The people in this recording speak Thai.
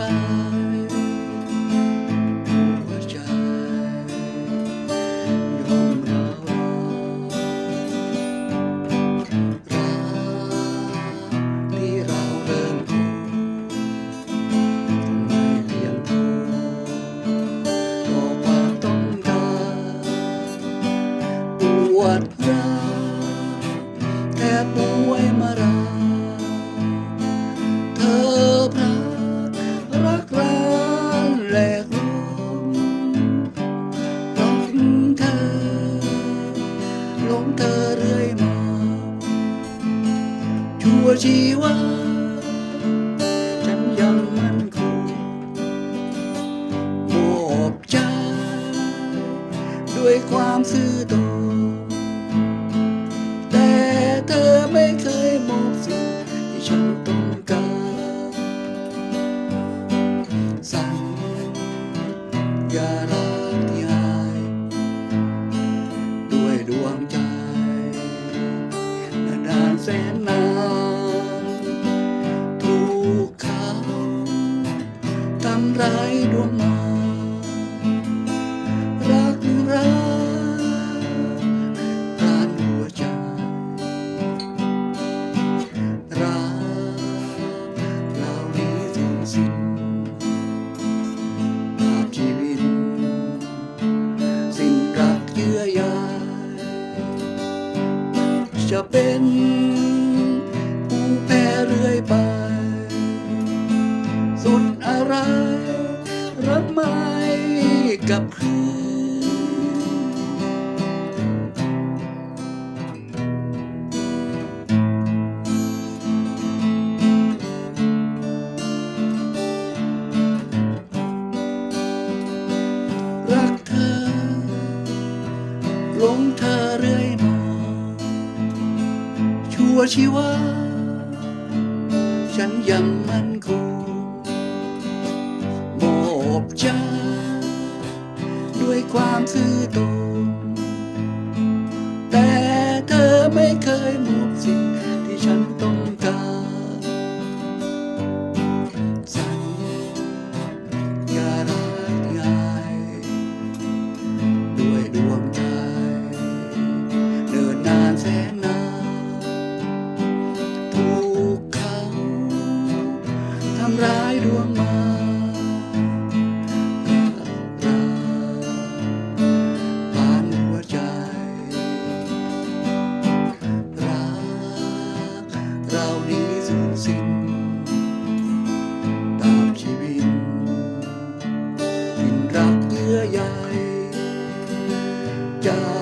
ตายหัวใจยอมรับรักที่เราเริ่มผูกไม่เลี้ยงผูกต่อความต้องการปวดร้าวแทบป่วยมาราเธอ ชีวาฉันยังมั่นคงมอบใจด้วยความซื่อตรงแต่เธอไม่เคยมอบสิ่งที่ฉันต้องการสั่งอย่ารักที่หายด้วยดวงใจนานแสนนานำร้ายดวงมารักรักตานหัวใจรักเหล่านี้สูญสิ้นภาพชีวิต สิ้นรักเยื่อใยจะเป็น รักไม่กับคืนรักเธอหลงเธอเรื่อยมาชั่วชีวาฉันยังมั่นคงมอ บยั้ด้วยความซื่อตรงแต่เธอไม่เคยมอบสิ่งที่ฉันต้องการสัญญารักย่ายด้วยดวงใจเดินนานแสนนานถูกเขาทำร้าย God.